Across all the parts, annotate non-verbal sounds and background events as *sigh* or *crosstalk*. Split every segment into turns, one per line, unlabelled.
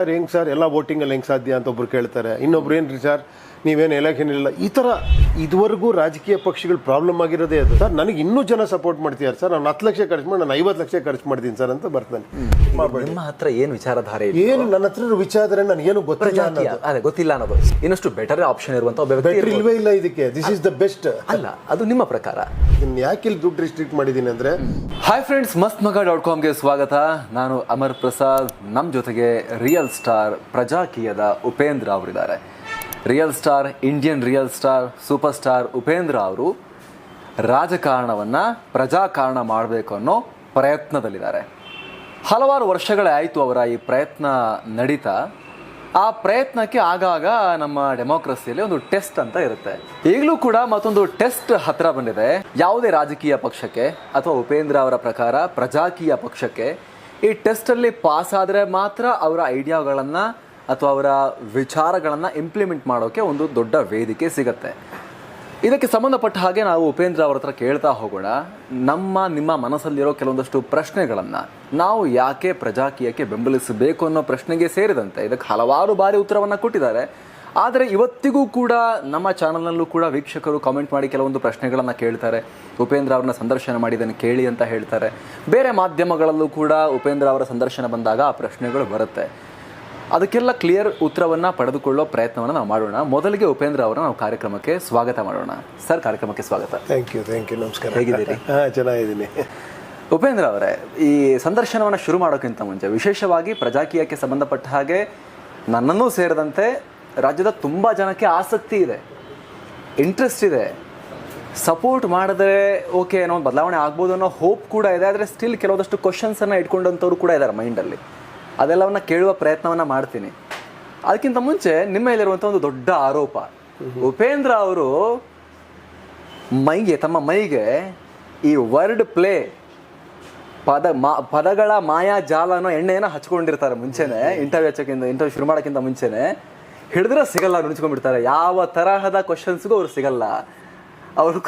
Sir ಹೆಂಗ್ sir ಎಲ್ಲ ವೋಟಿಂಗಲ್ಲಿ ಹೆಂಗ್ ಸಾಧ್ಯ ಅಂತ ಒಬ್ರು ಕೇಳ್ತಾರೆ. ಇನ್ನೊಬ್ರು ಏನ್ರಿ ಸರ್ ನೀವೇನು ಎಲೆಕ್ಷನ್ ಇಲ್ಲ. ಈ ತರ ಇದುವರೆಗೂ ರಾಜಕೀಯ ಪಕ್ಷಗಳು ಪ್ರಾಬ್ಲಮ್ ಆಗಿರೋದೇ ಅದು. ಸರ್ ನನಗೆ ಇನ್ನೂ ಜನ ಸಪೋರ್ಟ್ ಮಾಡ್ತಿದ್ದಾರೆ. ಸರ್ ನಾನು ಹತ್ತು ಲಕ್ಷ ಖರ್ಚು ಮಾಡಿ ನಾನು ಐವತ್ತು ಲಕ್ಷ ಖರ್ಚು ಮಾಡ್ತೀನಿ ಸರ್ ಅಂತ ಬರ್ತಾನೆ. ಮಾಡ್ಬೇಡಿ.
ನಿಮ್ಮ ಹತ್ರ ಏನು ವಿಚಾರಧಾರೆ ಇದೆ?
ಏನು ನನ್ನ ಹತ್ರ ವಿಚಾರ ನನಗೇನು ಗೊತ್ತಿಲ್ಲ
ಪ್ರಜಾಕೀಯ. ಅದೇ ಗೊತ್ತಿಲ್ಲ ಅನ್ನೋದು. ಇನ್ನಷ್ಟು ಬೆಟರ್ ಆಪ್ಷನ್ ಇರುವಂತ ಒಬ್ಬ ವ್ಯಕ್ತಿ
ಬೆಟ್ರ್
ಇರ್ಬೋದು.
ಇಲ್ವೇ ಇಲ್ಲ ಇದಕ್ಕೆ. ದಿಸ್ ಇಸ್ ದ ಬೆಸ್ಟ್
ಅಲ್ಲ ಅದು ನಿಮ್ಮ ಪ್ರಕಾರ.
ಇನ್ನು ಯಾಕೆ ಇಲ್ಲಿ ದುಡ್ಡು ರಿಸ್ಟ್ರಿಕ್ಟ್ ಮಾಡಿದ್ದೀನಿ ಅಂದ್ರೆ?
ಹಾಯ್ ಫ್ರೆಂಡ್ಸ್ ಮಸ್ತ್ ಮಗ ಡಾಟ್ ಕಾಮ್ಗೆ ಸ್ವಾಗತ. ನಾನು ಅಮರ್ ಪ್ರಸಾದ್. ನಮ್ಮ ಜೊತೆಗೆ ರಿಯಲ್ ಸ್ಟಾರ್ ಪ್ರಜಾಕೀಯದ ಉಪೇಂದ್ರ ಅವರಿದ್ದಾರೆ. Real star Indian real star super star Upendra ಅವರು ರಾಜಕಾರಣವನ್ನು ಪ್ರಜಾಕಾರಣ ಮಾಡಬೇಕು ಅನ್ನೋ ಪ್ರಯತ್ನದಲ್ಲಿದ್ದಾರೆ. ಹಲವಾರು ವರ್ಷಗಳೇ ಆಯಿತು ಅವರ ಈ ಪ್ರಯತ್ನ ನಡೀತಾ. ಆ ಪ್ರಯತ್ನಕ್ಕೆ ಆಗಾಗ ನಮ್ಮ ಡೆಮೋಕ್ರಸಿಯಲ್ಲಿ ಒಂದು ಟೆಸ್ಟ್ ಅಂತ ಇರುತ್ತೆ. ಈಗಲೂ ಕೂಡ ಮತ್ತೊಂದು ಟೆಸ್ಟ್ ಹತ್ರ ಬಂದಿದೆ. ಯಾವುದೇ ರಾಜಕೀಯ ಪಕ್ಷಕ್ಕೆ ಅಥವಾ ಉಪೇಂದ್ರ ಅವರ ಪ್ರಕಾರ ಪ್ರಜಾಕೀಯ ಪಕ್ಷಕ್ಕೆ ಈ ಟೆಸ್ಟಲ್ಲಿ ಪಾಸ್ ಆದರೆ ಮಾತ್ರ ಅವರ ಐಡಿಯಾಗಳನ್ನು ಅಥವಾ ಅವರ ವಿಚಾರಗಳನ್ನು ಇಂಪ್ಲಿಮೆಂಟ್ ಮಾಡೋಕ್ಕೆ ಒಂದು ದೊಡ್ಡ ವೇದಿಕೆ ಸಿಗುತ್ತೆ. ಇದಕ್ಕೆ ಸಂಬಂಧಪಟ್ಟ ಹಾಗೆ ನಾವು ಉಪೇಂದ್ರ ಅವರ ಹತ್ರ ಕೇಳ್ತಾ ಹೋಗೋಣ. ನಮ್ಮ, ನಿಮ್ಮ ಮನಸ್ಸಲ್ಲಿರೋ ಕೆಲವೊಂದಷ್ಟು ಪ್ರಶ್ನೆಗಳನ್ನು ನಾವು ಯಾಕೆ ಪ್ರಜಾಕೀಯಕ್ಕೆ ಬೆಂಬಲಿಸಬೇಕು ಅನ್ನೋ ಪ್ರಶ್ನೆಗೆ ಸೇರಿದಂತೆ ಇದಕ್ಕೆ ಹಲವಾರು ಬಾರಿ ಉತ್ತರವನ್ನು ಕೊಟ್ಟಿದ್ದಾರೆ. ಆದರೆ ಇವತ್ತಿಗೂ ಕೂಡ ನಮ್ಮ ಚಾನಲ್ನಲ್ಲೂ ಕೂಡ ವೀಕ್ಷಕರು ಕಾಮೆಂಟ್ ಮಾಡಿ ಕೆಲವೊಂದು ಪ್ರಶ್ನೆಗಳನ್ನು ಕೇಳ್ತಾರೆ. ಉಪೇಂದ್ರ ಅವ್ರನ್ನ ಸಂದರ್ಶನ ಮಾಡಿದ್ದನ್ನು ಕೇಳಿ ಅಂತ ಹೇಳ್ತಾರೆ. ಬೇರೆ ಮಾಧ್ಯಮಗಳಲ್ಲೂ ಕೂಡ ಉಪೇಂದ್ರ ಅವರ ಸಂದರ್ಶನ ಬಂದಾಗ ಆ ಪ್ರಶ್ನೆಗಳು ಬರುತ್ತೆ. ಅದಕ್ಕೆಲ್ಲ ಕ್ಲಿಯರ್ ಉತ್ತರವನ್ನು ಪಡೆದುಕೊಳ್ಳೋ ಪ್ರಯತ್ನವನ್ನು ನಾವು ಮಾಡೋಣ. ಮೊದಲಿಗೆ ಉಪೇಂದ್ರ ಅವರ ನಾವು ಕಾರ್ಯಕ್ರಮಕ್ಕೆ ಸ್ವಾಗತ ಮಾಡೋಣ. ಸರ್ ಕಾರ್ಯಕ್ರಮಕ್ಕೆ ಸ್ವಾಗತ.
ಥ್ಯಾಂಕ್ ಯು ಥ್ಯಾಂಕ್ ಯು ನಮಸ್ಕಾರ.
ಹೇಗಿದ್ದೀರಿ?
ಚೆನ್ನಾಗಿದ್ದೀನಿ.
ಉಪೇಂದ್ರ ಅವರೇ ಈ ಸಂದರ್ಶನವನ್ನು ಶುರು ಮಾಡೋಕ್ಕಿಂತ ಮುಂಚೆ ವಿಶೇಷವಾಗಿ ಪ್ರಜಾಕೀಯಕ್ಕೆ ಸಂಬಂಧಪಟ್ಟ ಹಾಗೆ ನನ್ನನ್ನೂ ಸೇರಿದಂತೆ ರಾಜ್ಯದ ತುಂಬ ಜನಕ್ಕೆ ಆಸಕ್ತಿ ಇದೆ ಇಂಟ್ರೆಸ್ಟ್ ಇದೆ. ಸಪೋರ್ಟ್ ಮಾಡಿದ್ರೆ ಓಕೆ ಏನೋ ಒಂದು ಬದಲಾವಣೆ ಆಗ್ಬೋದು ಅನ್ನೋ ಹೋಪ್ ಕೂಡ ಇದೆ ಆದರೆ ಸ್ಟಿಲ್ ಕೆಲವೊಂದಷ್ಟು ಕ್ವಶನ್ಸನ್ನು ಇಟ್ಕೊಂಡಂಥವ್ರು ಕೂಡ ಇದ್ದಾರೆ ಮೈಂಡಲ್ಲಿ ಅದೆಲ್ಲವನ್ನ ಕೇಳುವ ಪ್ರಯತ್ನವನ್ನು ಮಾಡ್ತೀನಿ. ಅದಕ್ಕಿಂತ ಮುಂಚೆ ನಿಮ್ಮ ಮೇಲಿರುವಂಥ ಒಂದು ದೊಡ್ಡ ಆರೋಪ. ಉಪೇಂದ್ರ ಅವರು ಮೈಗೆ ತಮ್ಮ ಮೈಗೆ ಈ ವರ್ಡ್ ಪ್ಲೇ ಪದ ಮಾ ಪದಗಳ ಮಾಯಾಜಾಲ ಅನ್ನೋ ಎಣ್ಣೆಯನ್ನು ಹಚ್ಕೊಂಡಿರ್ತಾರೆ ಮುಂಚೆನೆ ಇಂಟರ್ವ್ಯೂ ಹಚ್ಚೋಕ್ಕಿಂತ ಇಂಟರ್ವ್ಯೂ ಶುರು ಮಾಡೋಕ್ಕಿಂತ ಮುಂಚೆನೆ. ಹಿಡಿದ್ರೆ ಸಿಗಲ್ಲ ನುಣಿಸ್ಕೊಂಡ್ಬಿಡ್ತಾರೆ ಯಾವ ತರಹದ ಕ್ವಶನ್ಸ್ಗೂ ಅವ್ರು ಸಿಗಲ್ಲ. ಅವರು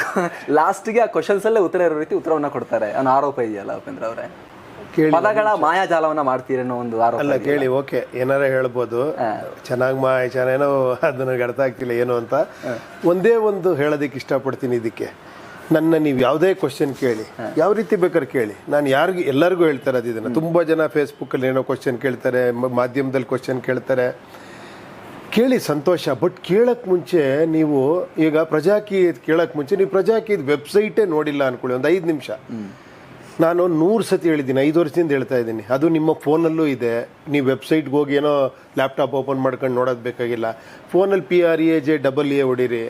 ಲಾಸ್ಟ್ಗೆ ಆ ಕ್ವಶನ್ಸ್ ಅಲ್ಲೇ ಉತ್ತರ ಇರೋ ರೀತಿ ಉತ್ತರವನ್ನ ಕೊಡ್ತಾರೆ. ಅನ್ನೋ ಆರೋಪ ಇದೆಯಲ್ಲ ಉಪೇಂದ್ರ ಅವರೇ. ಪದಗಳ ಮಾಯಾಜಾಲವನ್ನ ಮಾಡ್ತೀರಿ ಅನ್ನೋ ಒಂದು ಆರೋಪ
ಅಲ್ಲ ಕೇಳಿ ಓಕೆ. ಏನಾರ ಹೇಳ್ಬೋದು? ಚೆನ್ನಾಗಿ ಮಾಯ ಚೆನ್ನಾಗೇನೋ ಅದು ನನಗೆ ಅರ್ಥ ಆಗ್ತಿಲ್ಲ ಏನು ಅಂತ. ಒಂದೇ ಒಂದು ಹೇಳೋದಕ್ಕೆ ಇಷ್ಟಪಡ್ತೀನಿ ಇದಕ್ಕೆ. ನನ್ನ ನೀವು ಯಾವುದೇ ಕ್ವಶನ್ ಕೇಳಿ. ಯಾವ ರೀತಿ ಬೇಕಾದ್ರೆ ಕೇಳಿ. ನಾನು ಯಾರಿಗೂ ಎಲ್ಲರಿಗೂ ಹೇಳ್ತಾರೆ ಅದು ಇದನ್ನು. ತುಂಬ ಜನ ಫೇಸ್ಬುಕ್ಕಲ್ಲಿ ಏನೋ ಕ್ವಶನ್ ಕೇಳ್ತಾರೆ ಮಾಧ್ಯಮದಲ್ಲಿ ಕ್ವಶನ್ ಕೇಳ್ತಾರೆ. ಕೇಳಿ ಸಂತೋಷ ಬಟ್ ಕೇಳೋಕ್ಕೆ ಮುಂಚೆ ನೀವು ಈಗ ಪ್ರಜಾಕಿ ಕೇಳಕ್ಕೆ ಮುಂಚೆ, ನೀವು ಪ್ರಜಾಕಿ ವೆಬ್ಸೈಟೇ ನೋಡಿಲ್ಲ ಅನ್ಕೊಳ್ಳಿ, ಒಂದು ಐದು ನಿಮಿಷ. ನಾನು ನೂರು ಸತಿ ಹೇಳಿದ್ದೀನಿ, ಐದು ವರ್ಷದಿಂದ ಹೇಳ್ತಾ ಇದ್ದೀನಿ. ಅದು ನಿಮ್ಮ ಫೋನಲ್ಲೂ ಇದೆ. ನೀವು ವೆಬ್ಸೈಟ್ಗೆ ಹೋಗಿ ಏನೋ ಲ್ಯಾಪ್ಟಾಪ್ ಓಪನ್ ಮಾಡ್ಕೊಂಡು ನೋಡೋದು ಬೇಕಾಗಿಲ್ಲ. ಫೋನಲ್ಲಿ P R A J double A ಹೊಡೀರಿ.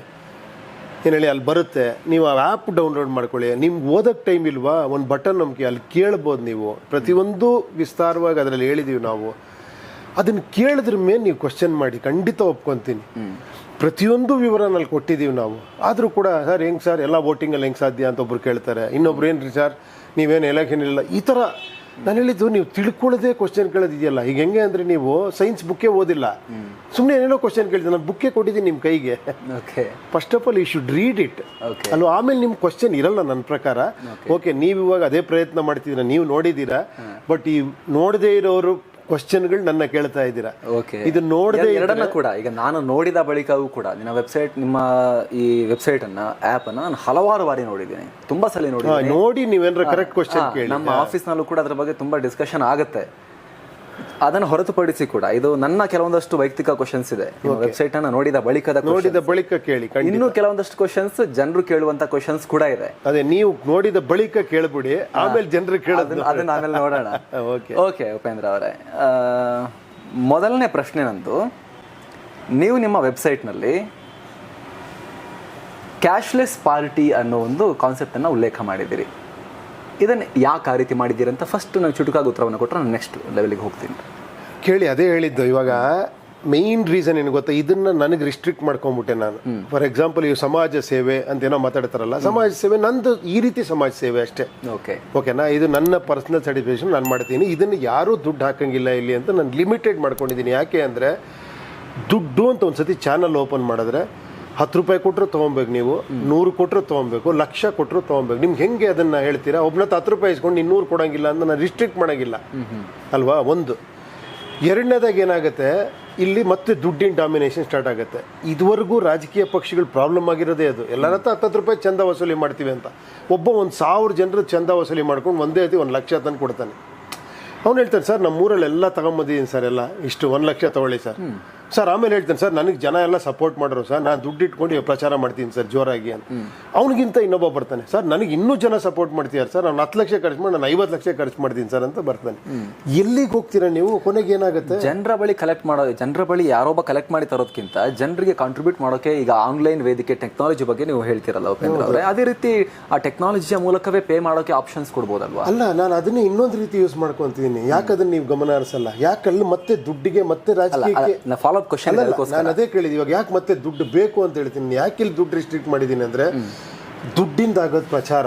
ಏನು ಹೇಳಿ, ಅಲ್ಲಿ ಬರುತ್ತೆ. ನೀವು ಆ ಆ್ಯಪ್ ಡೌನ್ಲೋಡ್ ಮಾಡ್ಕೊಳ್ಳಿ. ನಿಮ್ಗೆ ಓದೋಕ್ಕೆ ಟೈಮ್ ಇಲ್ವಾ? ಒಂದು ಬಟನ್ ನಮಗೆ ಅಲ್ಲಿ ಕೇಳ್ಬೋದು ನೀವು. ಪ್ರತಿಯೊಂದು ವಿಸ್ತಾರವಾಗಿ ಅದರಲ್ಲಿ ಹೇಳಿದ್ದೀವಿ ನಾವು. ಅದನ್ನು ಕೇಳಿದ್ರ ಮೇಲೆ ನೀವು ಕ್ವಶನ್ ಮಾಡಿ ಖಂಡಿತ ಒಪ್ಕೊತೀನಿ. ಪ್ರತಿಯೊಂದು ವಿವರನಲ್ಲಿ ಕೊಟ್ಟಿದ್ದೀವಿ ನಾವು. ಆದರೂ ಕೂಡ ಸರ್ ಹೆಂಗ್ ಸರ್? ಎಲ್ಲ ವೋಟಿಂಗಲ್ಲಿ ಹೆಂಗೆ ಸಾಧ್ಯ? ಅಂತ ಒಬ್ರು ಕೇಳ್ತಾರೆ. ಇನ್ನೊಬ್ರು ರೀ ಸರ್? ನೀವೇನು ಎಲೆಕ್ಷನ್ ಇಲ್ಲ? ಈ ಥರ ನಾನು ಹೇಳಿದ್ದು ನೀವು ತಿಳ್ಕೊಳ್ಳೋದೇ ಕ್ವಶನ್ ಕೇಳೋದಿದೆಯಲ್ಲ. ಈಗ ಹೆಂಗೆ ಅಂದರೆ ನೀವು ಸೈನ್ಸ್ ಬುಕ್ಕೇ ಓದಿಲ್ಲ. ಸುಮ್ಮನೆ ಏನೇನೋ ಕ್ವಶನ್ ಕೇಳಿದೆ ನಾನು ಬುಕ್ಕೇ ಕೊಟ್ಟಿದ್ದೀನಿ ನಿಮ್ಮ ಕೈಗೆ.
Okay
first of all you should read it
okay
ಅಲ್ವಾ ಆಮೇಲೆ ನಿಮ್ಮ ಕ್ವಶನ್ ಇರಲ್ಲ ನನ್ನ ಪ್ರಕಾರ. ಓಕೆ ನೀವು ಇವಾಗ ಅದೇ ಪ್ರಯತ್ನ ಮಾಡ್ತಿದ್ದೀರಾ ನೀವು ನೋಡಿದ್ದೀರಾ. ಬಟ್ ಈ ನೋಡದೇ ಇರೋರು ಕ್ವಶನ್ಗಳು ನನ್ನ ಕೇಳ್ತಾ ಇದ್ದೀರಾ?
ಓಕೆ
ಇದು ನೋಡದೆ
ಎರಡನ್ನ ಕೂಡ. ಈಗ ನಾನು ನೋಡಿದ ಬಳಿಕವೂ ಕೂಡ ನಿಮ್ಮ ವೆಬ್ಸೈಟ್ ನಿಮ್ಮ ಈ ವೆಬ್ಸೈಟ್ ಅನ್ನ ಆಪ್ ಅನ್ನ ನಾನು ಹಲವಾರು ಬಾರಿ ನೋಡಿದ್ದೀನಿ. ತುಂಬಾ ಸಲ ನೋಡಿ
ನೋಡಿ ನೀವೇನಾರ ಕರೆಕ್ಟ್ ಕ್ವಶನ್ ಕೇಳಿ.
ನಮ್ಮ ಆಫೀಸ್ ನಲ್ಲೂ ಕೂಡ ಅದ್ರ ಬಗ್ಗೆ ತುಂಬಾ ಡಿಸ್ಕಷನ್ ಆಗುತ್ತೆ. ಅದನ್ನು ಹೊರತುಪಡಿಸಿ ಕೂಡ ಇದು ನನ್ನ ಕೆಲವೊಂದಷ್ಟು ವೈಯಕ್ತಿಕ ಕ್ವಶನ್ಸ್ ಇದೆ. ವೆಬ್ಸೈಟ್ ಅನ್ನ ನೋಡಿದ ಬಳಿಕದ.
ನೋಡಿದ ಬಳಿಕ ಕೇಳಿ
ಇನ್ನು ಕೆಲವೊಂದಷ್ಟು ಕ್ವಶನ್ಸ್ ಜನರು ಕೇಳುವಂತ ಕ್ವಶನ್ಸ್ ಕೂಡ ಇದೆ.
ಅದೇ ನೀವು ನೋಡಿದ ಬಳಿಕ ಕೇಳ್ಬಿಡಿ ಆಮೇಲೆ ಜನರು ಕೇಳೋದನ್ನ
ಅದನ್ನ ಆಮೇಲೆ ನೋಡೋಣ. *laughs*
ಓಕೆ
ಓಕೆ ಉಪೇಂದ್ರ ಅವರೇ. ಮೊದಲನೇ ಪ್ರಶ್ನೆ ನಂದು ನೀವು ನಿಮ್ಮ ವೆಬ್ಸೈಟ್ನಲ್ಲಿ ಕ್ಯಾಶ್ಲೆಸ್ ಪಾರ್ಟಿ ಅನ್ನೋ ಒಂದು ಕಾನ್ಸೆಪ್ಟನ್ನು ಉಲ್ಲೇಖ ಮಾಡಿದ್ದೀರಿ. ಇದನ್ನು ಯಾಕೆ ಆ ರೀತಿ ಮಾಡಿದ್ದೀರಿ ಅಂತ ಫಸ್ಟ್ ನಾನು ಚುಟುಕಾಗಿ ಉತ್ತರವನ್ನು ಕೊಟ್ಟರೆ ನಾನು ನೆಕ್ಸ್ಟ್ ಲೆವೆಲಿಗೆ ಹೋಗ್ತೀನಿ.
ಕೇಳಿ ಅದೇ ಹೇಳಿದ್ದು. ಇವಾಗ ಮೇಯ್ನ್ ರೀಸನ್ ಏನು ಗೊತ್ತಾ? ಇದನ್ನ ನನಗೆ ರಿಸ್ಟ್ರಿಕ್ಟ್ ಮಾಡ್ಕೊಂಡ್ಬಿಟ್ಟೆ ನಾನು. ಫಾರ್ ಎಕ್ಸಾಂಪಲ್ ಇವು ಸಮಾಜ ಸೇವೆ ಅಂತ ಏನೋ ಮಾತಾಡ್ತಾರಲ್ಲ ಸಮಾಜ ಸೇವೆ ನಂದು ಈ ರೀತಿ ಸಮಾಜ ಸೇವೆ ಅಷ್ಟೇ.
ಓಕೆ
ಓಕೆನಾ ಇದು ನನ್ನ ಪರ್ಸನಲ್ ಸ್ಯಾಟಿಸ್ಫ್ಯಾಕ್ಷನ್ ನಾನು ಮಾಡ್ತೀನಿ. ಇದನ್ನು ಯಾರೂ ದುಡ್ಡು ಹಾಕಂಗಿಲ್ಲ ಇಲ್ಲಿ ಅಂತ ನಾನು ಲಿಮಿಟೆಡ್ ಮಾಡ್ಕೊಂಡಿದ್ದೀನಿ. ಯಾಕೆ ಅಂದರೆ ದುಡ್ಡು ಅಂತ ಒಂದು ಸತಿ ಚಾನಲ್ ಓಪನ್ ಮಾಡಿದ್ರೆ ಹತ್ತು ರೂಪಾಯಿ ಕೊಟ್ಟರು ತೊಗೊಬೇಕು ನೀವು, ನೂರು ಕೊಟ್ಟರು ತೊಗೊಬೇಕು, ಲಕ್ಷ ಕೊಟ್ಟರು ತೊಗೊಬೇಕು. ನಿಮ್ಗೆ ಹೆಂಗೆ ಅದನ್ನು ಹೇಳ್ತೀರಾ? ಒಬ್ಬನ ಹತ್ತು ರೂಪಾಯಿ ಇಸ್ಕೊಂಡು ಇನ್ನೂರು ಕೊಡೋಂಗಿಲ್ಲ ಅಂತ ನಾನು ರಿಸ್ಟ್ರಿಕ್ಟ್ ಮಾಡೋಂಗಿಲ್ಲ. ಅಲ್ವಾ? ಒಂದು. ಎರಡನೇದಾಗಿ ಏನಾಗುತ್ತೆ? ಇಲ್ಲಿ ಮತ್ತೆ ದುಡ್ಡಿನ ಡಾಮಿನೇಷನ್ ಸ್ಟಾರ್ಟ್ ಆಗುತ್ತೆ. ಇದುವರೆಗೂ ರಾಜಕೀಯ ಪಕ್ಷಗಳು ಪ್ರಾಬ್ಲಮ್ ಆಗಿರೋದೇ ಅದು. ಎಲ್ಲರ ಹತ್ರ ಹತ್ತತ್ತು ರೂಪಾಯಿ ಚಂದ ವಸೂಲಿ ಮಾಡ್ತೀವಿ ಅಂತ. ಒಬ್ಬ ಒಂದು ಸಾವಿರ ಜನರು ಚಂದ ವಸೂಲಿ ಮಾಡ್ಕೊಂಡು ಒಂದೇ ಅತಿ ಒಂದು ಲಕ್ಷ ತಂದು ಕೊಡ್ತಾನೆ. ಅವ್ನು ಹೇಳ್ತಾನೆ, ಸರ್ ನಮ್ಮ ಊರಲ್ಲೆಲ್ಲ ತಗೊಂಬಂದಿದ್ದೀನಿ ಸರ್, ಎಲ್ಲ. ಇಷ್ಟು ಒಂದು ಲಕ್ಷ ತಗೊಳ್ಳಿ ಸರ್. ಸರ್ ಆಮೇಲೆ ಹೇಳ್ತೇನೆ ಸರ್ ನನಗೆ ಜನ ಎಲ್ಲ ಸಪೋರ್ಟ್ ಮಾಡೋರು ಸರ್. ನಾನು ದುಡ್ಡು ಇಟ್ಕೊಂಡು ಪ್ರಚಾರ ಮಾಡ್ತೀನಿ ಸರ್ ಜೋರಾಗಿ ಅಂತ. ಅವನಿಗಿಂತ ಇನ್ನೊಬ್ಬ ಬರ್ತಾನೆ. ಸರ್ ನನಗೆ ಇನ್ನೂ ಜನ ಸಪೋರ್ಟ್ ಮಾಡ್ತೀಯಾರ ಸರ್. ನಾನು ಹತ್ತು ಲಕ್ಷ ಖರ್ಚು ಮಾಡಿ ನಾನು ಐವತ್ತು ಲಕ್ಷ ಖರ್ಚು ಮಾಡ್ತೀನಿ ಸರ್ ಅಂತ ಬರ್ತಾನೆ. ಎಲ್ಲಿಗೆ ಹೋಗ್ತೀರಾ ನೀವು? ಕೊನೆಗೆ ಏನಾಗುತ್ತೆ?
ಜನರ ಬಳಿ ಕಲೆಕ್ಟ್ ಮಾಡೋ ಜನರ ಬಳಿ ಯಾರೊಬ್ಬ ಕಲೆಕ್ಟ್ ಮಾಡಿ ತರೋದಕ್ಕಿಂತ ಜನರಿಗೆ ಕಾಂಟ್ರಿಬ್ಯೂಟ್ ಮಾಡೋಕೆ ಈಗ ಆನ್ಲೈನ್ ವೇದಿಕೆ ಟೆಕ್ನಾಲಜಿ ಬಗ್ಗೆ ನೀವು ಹೇಳ್ತಿರಲ್ಲ ಉಪೇಂದ್ರ ಅವರೇ. ಅದೇ ರೀತಿ ಆ ಟೆಕ್ನಾಲಜಿಯ ಮೂಲಕವೇ ಪೇ ಮಾಡೋಕೆ ಆಪ್ಷನ್ಸ್ ಕೊಡ್ಬೋದಲ್ವಾ?
ಅಲ್ಲ ನಾನು ಅದನ್ನೇ ಇನ್ನೊಂದು ರೀತಿ ಯೂಸ್ ಮಾಡ್ಕೊತೀನಿ ಯಾಕೆ ಅದನ್ನ ನೀವು ಗಮನ ಹರಿಸಲ್ಲ? ಯಾಕಲ್ಲಿ ಮತ್ತೆ ದುಡ್ಡಿಗೆ ಮತ್ತೆ ರಾಜಕೀಯಕ್ಕೆ
ಫಾಲೋ ಅಪ್ ಕ್ವಶನ್
ನಾನು ಅದೇ ಕೇಳಿದ್ ಇವಾಗ ಯಾಕೆ ಮತ್ತೆ ದುಡ್ಡು ಬೇಕು ಅಂತ ಹೇಳ್ತೀನಿ. ಯಾಕೆ ಇಲ್ಲಿ ದುಡ್ಡು ರಿಸ್ಟ್ರಿಕ್ಟ್ ಮಾಡಿದ್ದೀನಿ ಅಂದ್ರೆ ದುಡ್ಡಿಂದ ಆಗೋದು ಪ್ರಚಾರ.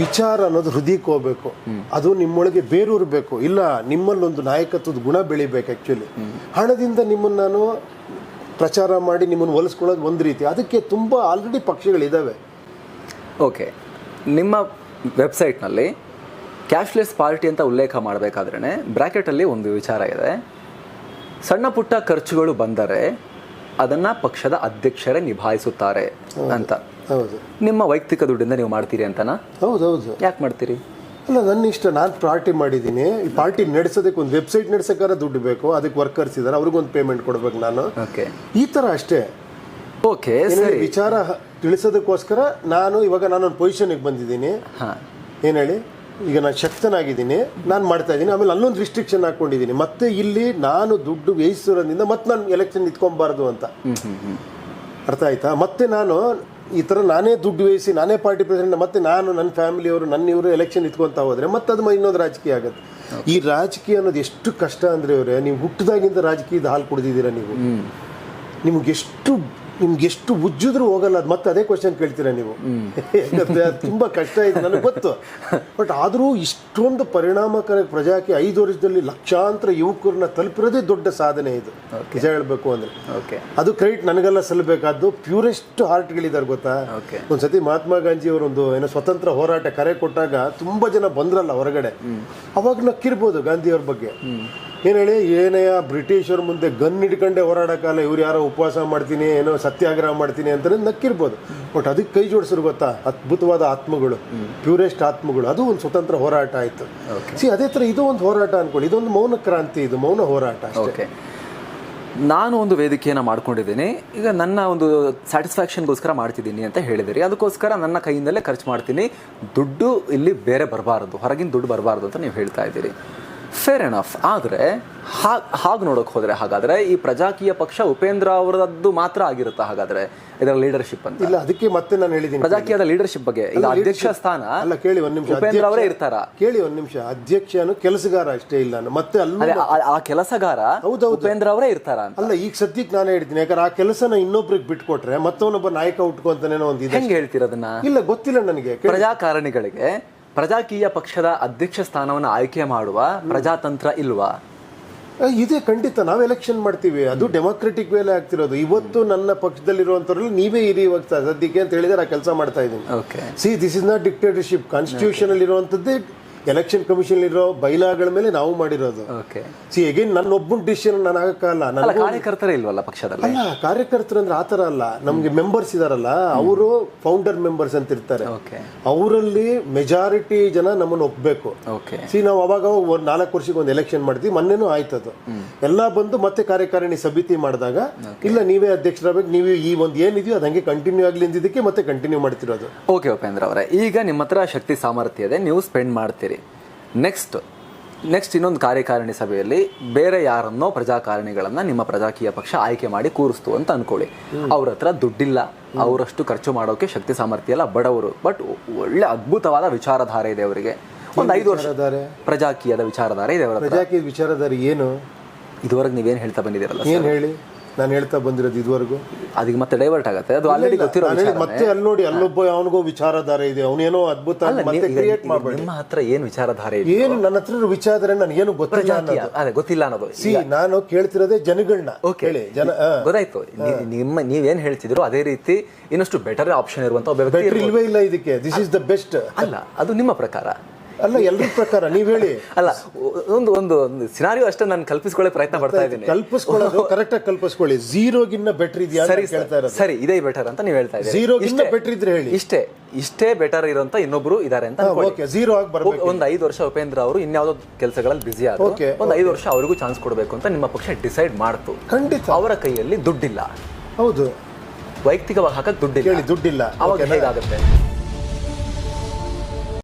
ವಿಚಾರ ಅನ್ನೋದು ಹೃದಯಕ್ಕೆ ಹೋಗ್ಬೇಕು. ಅದು ನಿಮ್ಮೊಳಗೆ ಬೇರೂರ್ಬೇಕು ಇಲ್ಲ ನಿಮ್ಮಲ್ಲೊಂದು ನಾಯಕತ್ವದ ಗುಣ ಬೆಳಿಬೇಕು ಆ್ಯಕ್ಚುಲಿ ಹಣದಿಂದ ನಿಮ್ಮನ್ನು ನಾನು ಪ್ರಚಾರ ಮಾಡಿ ನಿಮ್ಮನ್ನು ಹೊಲಿಸ್ಕೊಳ್ಳೋದು ಒಂದು ರೀತಿ. ಅದಕ್ಕೆ ತುಂಬ ಆಲ್ರೆಡಿ ಪಕ್ಷಗಳಿದ್ದಾವೆ
ಓಕೆ ನಿಮ್ಮ ವೆಬ್ಸೈಟ್ನಲ್ಲಿ ಕ್ಯಾಶ್ಲೆಸ್ ಪಾರ್ಟಿ ಅಂತ ಉಲ್ಲೇಖ ಮಾಡಬೇಕಾದ್ರೆ ಬ್ರ್ಯಾಕೆಟಲ್ಲಿ ಒಂದು ವಿಚಾರ ಇದೆ. ಸಣ್ಣ ಪುಟ್ಟ ಖರ್ಚುಗಳು ಬಂದರೆ ಅದನ್ನ ಪಕ್ಷದ ಅಧ್ಯಕ್ಷರೇ ನಿಭಾಯಿಸುತ್ತಾರೆ ಅಂತ.
ಹೌದು.
ನಿಮ್ಮ ವೈಯಕ್ತಿಕ ದುಡ್ಡಿಂದ ನೀವು ಮಾಡ್ತೀರಿ ಅಂತನಾ?
ಹೌದು ಹೌದು.
ಯಾಕೆ ಮಾಡ್ತೀರಿ?
ಅಲ್ಲ ನನ್ನ ಇಷ್ಟ ನಾನು ಪಾರ್ಟಿ ಮಾಡಿದ್ದೀನಿ. ಈ ಪಾರ್ಟಿ ನಡೆಸೋದಕ್ಕೆ ಒಂದು ವೆಬ್ಸೈಟ್ ನಡೆಸೋಕ್ಕಾರ ದುಡ್ಡು ಬೇಕು ಅದಕ್ಕೆ ವರ್ಕರ್ಸ್ ಇದ್ದಾರೆ ಅವ್ರಿಗೊಂದು ಪೇಮೆಂಟ್ ಕೊಡ್ಬೇಕು ನಾನು.
ಓಕೆ.
ಈ ಥರ ಅಷ್ಟೇ.
ಓಕೆ ಸರಿ.
ವಿಚಾರ ತಿಳಿಸೋದಕ್ಕೋಸ್ಕರ ನಾನು ಇವಾಗ ನಾನೊಂದು ಪೊಸಿಷನಿಗೆ ಬಂದಿದ್ದೀನಿ.
ಹಾಂ.
ಏನು ಹೇಳಿ? ಈಗ ನಾನು ಶಕ್ತನಾಗಿದ್ದೀನಿ ನಾನು ಮಾಡ್ತಾ ಇದ್ದೀನಿ ಆಮೇಲೆ ಅಲ್ಲೊಂದು ರಿಸ್ಟ್ರಿಕ್ಷನ್ ಹಾಕೊಂಡಿದ್ದೀನಿ ಮತ್ತೆ ಇಲ್ಲಿ ನಾನು ದುಡ್ಡು ವ್ಯಯಿಸಿರೋದ್ರಿಂದ ಮತ್ತೆ ನಾನು ಎಲೆಕ್ಷನ್ ನಿಂತ್ಕೊಬಾರ್ದು ಅಂತ. ಅರ್ಥ ಆಯ್ತಾ? ಮತ್ತೆ ನಾನು ಈ ಥರ ನಾನೇ ದುಡ್ಡು ವ್ಯಯಿಸಿ ನಾನೇ ಪಾರ್ಟಿ ಪ್ರೆಸಿಡೆಂಟ್ ಮತ್ತೆ ನಾನು ನನ್ನ ಫ್ಯಾಮಿಲಿಯವರು ನನ್ನ ಇವರು ಎಲೆಕ್ಷನ್ ನಿಂತ್ಕೊಂತ ಹೋದರೆ ಮತ್ತೆ ಅದು ಇನ್ನೊಂದು ರಾಜಕೀಯ ಆಗುತ್ತೆ. ಈ ರಾಜಕೀಯ ಅನ್ನೋದು ಎಷ್ಟು ಕಷ್ಟ ಅಂದ್ರೆ ಇವರೇ ನೀವು ಹುಟ್ಟಿದಾಗಿಂದ ರಾಜಕೀಯದ ಹಾಲು ಕುಡಿದಿದ್ದೀರಾ ನೀವು? ನಿಮ್ಗೆ ಎಷ್ಟು ನಿಮ್ಗೆ ಎಷ್ಟು ಉಜ್ಜಿದ್ರು ಹೋಗಲ್ಲ. ಅದು ಮತ್ತೆ ಅದೇ ಕ್ವಶನ್ ಕೇಳ್ತೀರಾ ನೀವು? ಯಾಕಂದ್ರೆ ಅದು ತುಂಬಾ ಕಷ್ಟ ಇದೆ ನನಗೆ ಗೊತ್ತು. ಬಟ್ ಆದರೂ ಇಷ್ಟೊಂದು ಪರಿಣಾಮಕಾರಿ ಪ್ರಜಾಕಿ ಐದು ವರ್ಷದಲ್ಲಿ ಲಕ್ಷಾಂತರ ಯುವಕರನ್ನ ತಲುಪಿರೋದೇ ದೊಡ್ಡ ಸಾಧನೆ ಇದು. ನಿಜ ಹೇಳ್ಬೇಕು ಅಂದ್ರೆ.
ಓಕೆ
ಅದು ಕ್ರೆಡಿಟ್ ನನಗೆಲ್ಲ ಸಲ್ಲಬೇಕಾದ್ದು ಪ್ಯೂರೆಸ್ಟ್ ಹಾರ್ಟ್ಗಳಿದ್ದಾರೆ ಗೊತ್ತಾ? ಒಂದ್ಸತಿ ಮಹಾತ್ಮ ಗಾಂಧಿ ಅವರೊಂದು ಏನೋ ಸ್ವತಂತ್ರ ಹೋರಾಟ ಕರೆ ಕೊಟ್ಟಾಗ ತುಂಬಾ ಜನ ಬಂದ್ರಲ್ಲ ಹೊರಗಡೆ. ಅವಾಗ ನಕ್ಕಿರ್ಬೋದು ಗಾಂಧಿ ಅವ್ರ ಬಗ್ಗೆ. ಏನ್ ಹೇಳಿ ಏನೇ ಬ್ರಿಟಿಷರ ಮುಂದೆ ಗನ್ ಹಿಡ್ಕೊಂಡೆ ಹೋರಾಡೋಕ್ಕಲ್ಲ ಇವ್ರು ಯಾರೋ ಉಪವಾಸ ಮಾಡ್ತೀನಿ ಏನೋ ಸತ್ಯಾಗ್ರಹ ಮಾಡ್ತೀನಿ ಅಂತಂದ್ರೆ ನಕ್ಕಿರ್ಬೋದು. ಬಟ್ ಅದಕ್ಕೆ ಕೈ ಜೋಡಿಸಿರು ಗೊತ್ತಾ? ಅದ್ಭುತವಾದ ಆತ್ಮಗಳು ಪ್ಯೂರೆಸ್ಟ್ ಆತ್ಮಗಳು. ಅದು ಒಂದು ಸ್ವತಂತ್ರ ಹೋರಾಟ ಆಯಿತು. ಸಿ ಅದೇ ಥರ ಇದು ಒಂದು ಹೋರಾಟ ಅನ್ಕೊಳ್ಳಿ. ಇದೊಂದು ಮೌನ ಕ್ರಾಂತಿ ಇದು ಮೌನ ಹೋರಾಟ
ಓಕೆ ನಾನು ಒಂದು ವೇದಿಕೆಯನ್ನು ಮಾಡ್ಕೊಂಡಿದ್ದೀನಿ. ಈಗ ನನ್ನ ಒಂದು ಸ್ಯಾಟಿಸ್ಫ್ಯಾಕ್ಷನ್ಗೋಸ್ಕರ ಮಾಡ್ತಿದ್ದೀನಿ ಅಂತ ಹೇಳಿದಿರಿ. ಅದಕ್ಕೋಸ್ಕರ ನನ್ನ ಕೈಯಿಂದಲೇ ಖರ್ಚು ಮಾಡ್ತೀನಿ. ದುಡ್ಡು ಇಲ್ಲಿ ಬೇರೆ ಬರಬಾರ್ದು. ಹೊರಗಿನ ದುಡ್ಡು ಬರಬಾರ್ದು ಅಂತ ನೀವು ಹೇಳ್ತಾ ಇದ್ದೀರಿ. ಫೇರ್ ಎನಫ್ ಆದರೆ ಹಾಗೆ ಹಾಗೆ ನೋಡೋಕೆ ಹೋದರೆ ಹಾಗಾದರೆ ಈ ಪ್ರಜಾಕೀಯ ಪಕ್ಷ ಉಪೇಂದ್ರ ಅವರದ್ದು ಮಾತ್ರ ಆಗಿರುತ್ತಾ ಹಾಗಾದರೆ? ಇದರ ಲೀಡರ್ಶಿಪ್ ಅಂತ.
ಇಲ್ಲ ಅದಕ್ಕೆ ಮತ್ತೆ ನಾನು ಹೇಳಿದ್ದೀನಿ.
ಪ್ರಜಾಕೀಯದ ಲೀಡರ್ಶಿಪ್ ಬಗ್ಗೆ. ಈಗ ಅಧ್ಯಕ್ಷ ಸ್ಥಾನ
ಅಲ್ಲ ಕೇಳಿ ಒಂದು ನಿಮಿಷ.
ಉಪೇಂದ್ರ ಅವರೇ ಇರ್ತಾರ?
ಕೇಳಿ ಒಂದು ನಿಮಿಷ. ಅಧ್ಯಕ್ಷನು ಕೆಲಸಗಾರ ಅಷ್ಟೇ ಇಲ್ಲ. ನಾನು ಮತ್ತೆ ಅಲ್ಲಿ
ಆ- ಕೆಲಸಗಾರ
ಹೌದು
ಉಪೇಂದ್ರ ಅವರೇ ಇರ್ತಾರ ಅಂತ?
ಅಲ್ಲ ಈಗ ಸದ್ಯಕ್ಕೆ ನಾನು ಹೇಳ್ತೀನಿ ಯಾಕಂದ್ರೆ ಆ ಕೆಲಸನ ಇನ್ನೊಬ್ರಿಗೆ ಬಿಟ್ಕೊಟ್ರೆ ಮತ್ತೊಬ್ಬ ನಾಯಕ ಉಟ್ಕೊಂತಾನೇನೋ ಒಂದು ಇದೆ
ಹೆಂಗೆ ಹೇಳ್ತೀರದನ್ನ
ಇಲ್ಲ ಗೊತ್ತಿಲ್ಲ ನನಗೆ.
ಪ್ರಜಾಕಾರಣಿಗಳಿಗೆ ಪ್ರಜಾಕೀಯ ಪಕ್ಷದ ಅಧ್ಯಕ್ಷ ಸ್ಥಾನವನ್ನು ಆಯ್ಕೆ ಮಾಡುವ ಪ್ರಜಾತಂತ್ರ ಇಲ್ವಾ?
ಇದೆ ಖಂಡಿತ. ನಾವು ಎಲೆಕ್ಷನ್ ಮಾಡ್ತೀವಿ. ಅದು ಡೆಮೋಕ್ರೆಟಿಕ್ ವೇಲೆ ಆಗ್ತಿರೋದು. ಇವತ್ತು ನನ್ನ ಪಕ್ಷದಲ್ಲಿರುವಂತವ್ರಲ್ಲಿ ನೀವೇ ಇರಿ ಇವಾಗ ಸದ್ಯಕ್ಕೆ ಅಂತ ಹೇಳಿದ್ರೆ ಆ ಕೆಲಸ ಮಾಡ್ತಾ ಇದ್ದೀನಿ.
Okay
see this is not dictatorship constitution ಅಲ್ಲಿ ಇರುವಂತದ್ದೇ ಎಲೆಕ್ಷನ್ ಕಮಿಷನ್ ಇರೋ ಬೈಲಾಗಳ ಮೇಲೆ ನಾವು ಮಾಡಿರೋದು.
ಓಕೆ
ಸಿ ಅಗೇನ್ ನನ್ನ ಒಬ್ಬನ ಡಿಸಿಷನ್ ನಾನು ಆಗಕ್ಕಲ್ಲ
ಅಲ್ಲ. ಕಾರ್ಯಕರ್ತರೇ ಇಲ್ವಲ್ಲ ಪಕ್ಷದಲ್ಲಿ?
ಅಲ್ಲ ಕಾರ್ಯಕರ್ತರು ಅಂದ್ರೆ ಆತರ ಅಲ್ಲ. ನಮ್ಗೆ ಮೆಂಬರ್ಸ್ ಇದಾರಲ್ಲ ಅವರು ಫೌಂಡರ್ ಮೆಂಬರ್ಸ್ ಅಂತ ಇರ್ತಾರೆ.
ಓಕೆ
ಅವರಲ್ಲಿ ಮೆಜಾರಿಟಿ ಜನ ನಮ್ಮನ್ನು ಒಪ್ಬೇಕು.
ಓಕೆ
ಸಿ ನಾವು ಅವಾಗ ಒಂದ್ ನಾಲ್ಕು ವರ್ಷಕ್ಕೆ ಒಂದು ಎಲೆಕ್ಷನ್ ಮಾಡ್ತೀವಿ ಮೊನ್ನೆನೂ ಆಯ್ತದು ಎಲ್ಲ ಬಂದು ಮತ್ತೆ ಕಾರ್ಯಕಾರಿಣಿ ಸಮಿತಿ ಮಾಡಿದಾಗ ಇಲ್ಲ ನೀವೇ ಅಧ್ಯಕ್ಷರಾಗಬೇಕು ನೀವು ಈ ಒಂದು ಏನಿದೆಯೋ ಅದಂಗೆ ಹಂಗೆ ಕಂಟಿನ್ಯೂ ಆಗ್ಲಿ ಅಂದಿದ್ದಕ್ಕೆ ಮತ್ತೆ ಕಂಟಿನ್ಯೂ ಮಾಡ್ತಿರೋದು.
ಓಕೆ ಉಪೇಂದ್ರ ಅವರೇ ಈಗ ನಿಮ್ಮ ಹತ್ರ ಶಕ್ತಿ ಸಾಮರ್ಥ್ಯ ಇದೆ ನೀವು ಸ್ಪೆಂಡ್ ಮಾಡ್ತೀರಿ. ನೆಕ್ಸ್ಟ್ ನೆಕ್ಸ್ಟ್ ಇನ್ನೊಂದು ಕಾರ್ಯಕಾರಿಣಿ ಸಭೆಯಲ್ಲಿ ಬೇರೆ ಯಾರನ್ನೋ ಪ್ರಜಾಕಾರಣಿಗಳನ್ನು ನಿಮ್ಮ ಪ್ರಜಾಕೀಯ ಪಕ್ಷ ಆಯ್ಕೆ ಮಾಡಿ ಕೂರಿಸ್ತು ಅಂತ ಅನ್ಕೊಳ್ಳಿ. ಅವ್ರ ಹತ್ರ ದುಡ್ಡಿಲ್ಲ ಅವರಷ್ಟು ಖರ್ಚು ಮಾಡೋಕೆ ಶಕ್ತಿ ಸಾಮರ್ಥ್ಯ ಇಲ್ಲ ಬಡವರು. ಬಟ್ ಒಳ್ಳೆ ಅದ್ಭುತವಾದ ವಿಚಾರಧಾರೆ ಇದೆ ಅವರಿಗೆ. ಒಂದು ಐದು ವರ್ಷ? ಪ್ರಜಾಕೀಯದ ವಿಚಾರಧಾರೆ ಇದೆ ಅವರ
ಪ್ರಜಾಕೀಯ ವಿಚಾರಧಾರೆ ಏನು?
ಇದುವರೆಗೆ ನೀವೇನು ಹೇಳ್ತಾ ಬಂದಿದ್ದೀರಲ್ಲ
ಏನು ಹೇಳಿ? ನಾನು ಹೇಳ್ತಾ ಬಂದಿರೋದು ಇದುವರೆಗೂ.
ಅದಕ್ಕೆ ಮತ್ತೆ ಡೈವರ್ಟ್ ಆಗುತ್ತೆ. ಅದು ಆಲ್ರೆಡಿ ಗೊತ್ತಿರೋ
ನಾನು ಹೇಳಿ ಮತ್ತೆ ಅಲ್ಲಿ ನೋಡಿ ಅಲ್ಲೊಬ್ಬ ಅವನಿಗೋ ವಿಚಾರಧಾರೆ ಇದೆ. ಅವನೇನೋ ಅದ್ಭುತ ಮತ್ತೆ ಕ್ರಿಯೇಟ್ ಮಾಡಬೇಡಿ.
ನಿಮ್ಮ ಹತ್ರ ಏನು ವಿಚಾರಧಾರೆ ಇದೆ?
ಏನು ನನ್ನ ಹತ್ರ ವಿಚಾರಧಾರೆ ನನಗೇನು ಗೊತ್ತಿಲ್ಲ ಅನ್ನೋದು.
ಅದೇ ಗೊತ್ತಿಲ್ಲ ಅನ್ನೋದು.
ಸಿ ನಾನು ಕೇಳ್ತಿರೋದೇ ಜನಗಳನ್ನ
ಓಕೆ
ಹೇಳಿ ಜನ
ಗೊತ್ತಾಯ್ತು. ನಿಮ್ಮ ನೀವೇನ್ ಹೇಳ್ತಿದ್ರು ಅದೇ ರೀತಿ ಇನ್ನಷ್ಟು ಬೆಟರ್ ಆಪ್ಷನ್ ಇರುವಂತ ಒಬ್ಬ ವ್ಯಕ್ತಿ
ಇಲ್ವೇ ಇಲ್ಲ ಇದಕ್ಕೆ. ದಿಸ್ ಇಸ್ ದ ಬೆಸ್ಟ್
ಅಲ್ಲ ಅದು ನಿಮ್ಮ ಪ್ರಕಾರ.
ಅಲ್ಲ ಎಲ್ಲರ ಪ್ರಕಾರ ನೀವ್ ಹೇಳಿ.
ಅಲ್ಲ ಒಂದು ಒಂದು ಒಂದು ಸಿನಾರಿಯೋ ಅಷ್ಟೇ ನಾನು ಕಲ್ಪಿಸ್ಕೊಳ್ಳೋ ಪ್ರಯತ್ನ ಪಡ್ತಾ ಇದ್ದೀನಿ.
ಕಲ್ಪಿಸ್ಕೊಳ್ಳೋದು *laughs* ಕರೆಕ್ಟ್ ಆಗಿ ಕಲ್ಪಿಸ್ಕೊಳ್ಳಿ. ಝೀರೋಗಿನ್ನ ಬೆಟರ್ ಇದೆಯಾ
ಸರಿ
ಇರೋದು.
ಸರಿ ಇದೇ ಬೆಟರ್ ಅಂತ ನೀವು ಹೇಳ್ತಾ ಇದ್ದೀರಿ. ಜೀರೋಗಿನ್ನ
ಬೆಟರ್ ಇದ್ರೆ ಹೇಳಿ.
ಇಷ್ಟೇ ಇಷ್ಟೇ ಬೆಟರ್ ಇರೋಂತ ಇನ್ನೊಬ್ರು ಇದಾರೆ ಅಂತ.
ಓಕೆ ಜೀರೋ ಆಗಿ ಬರ್ಬೇಕು.
ಒಂದು ಐದು ವರ್ಷ ಉಪೇಂದ್ರ ಅವರು ಇನ್ಯಾವುದೋ ಕೆಲಸಗಳಲ್ಲಿ ಬಿಸಿ ಆದ್ರು ಒಂದು ಐದು ವರ್ಷ ಅವರಿಗೂ ಚಾನ್ಸ್ ಕೊಡಬೇಕು ಅಂತ ನಿಮ್ಮ ಪಕ್ಷ ಡಿಸೈಡ್ ಮಾಡ್ತು.
ಖಂಡಿತ.
ಅವರ ಕೈಯಲ್ಲಿ ದುಡ್ಡಿಲ್ಲ.
ಹೌದು.
ವೈಯಕ್ತಿಕವಾಗಿ ಹಾಕಕ್ಕೆ ದುಡ್ಡಿಲ್ಲ.
ದುಡ್ಡಿಲ್ಲ.
ಅವಾಗ ಹೇಗಾಗುತ್ತೆ?